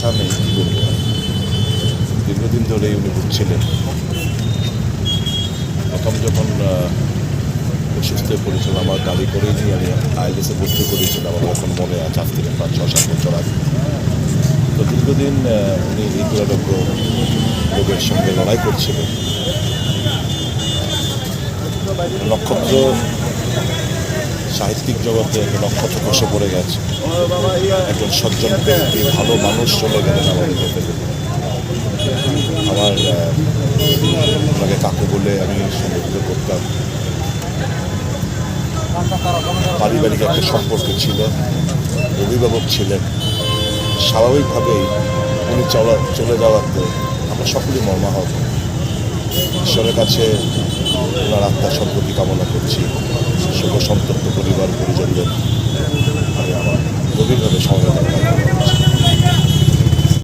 ভাষা নেই কী বলব দীর্ঘদিন ধরে উনি ভুগছিলেন। প্রথম যখন অসুস্থ পড়েছিল, আমার গাড়ি করেই নিয়ে আমি আইএলএসে ভর্তি করেছিলাম, আমার এখন মনে আছে, আজ থেকে পাঁচ ছ সাত বছর আগে। তো দীর্ঘদিন উনি দুরারোগ্য রোগের সঙ্গে লড়াই করছিলেন। নক্ষত্র সাহিত্যিক জগতে একটা নক্ষত্র খসে পড়ে গেছে। একজন সজ্জন ব্যক্তি, ভালো মানুষ চলে গেলেন আমাদের আমার ওনাকে কাকু বলে আমি সম্বোধিত করতাম। পারিবারিক একটা সম্পর্ক ছিল, অভিভাবক ছিলেন। স্বাভাবিকভাবেই উনি চলা, চলে যাওয়াতে আমরা সকলেই মর্মাহত। ঈশ্বরের কাছে ওনার আত্মার সম্পত্তি কামনা করছি। সন্তপ্ত পরিবার পরিজনদের। আমি আমার গভীরভাবে সমবেদনা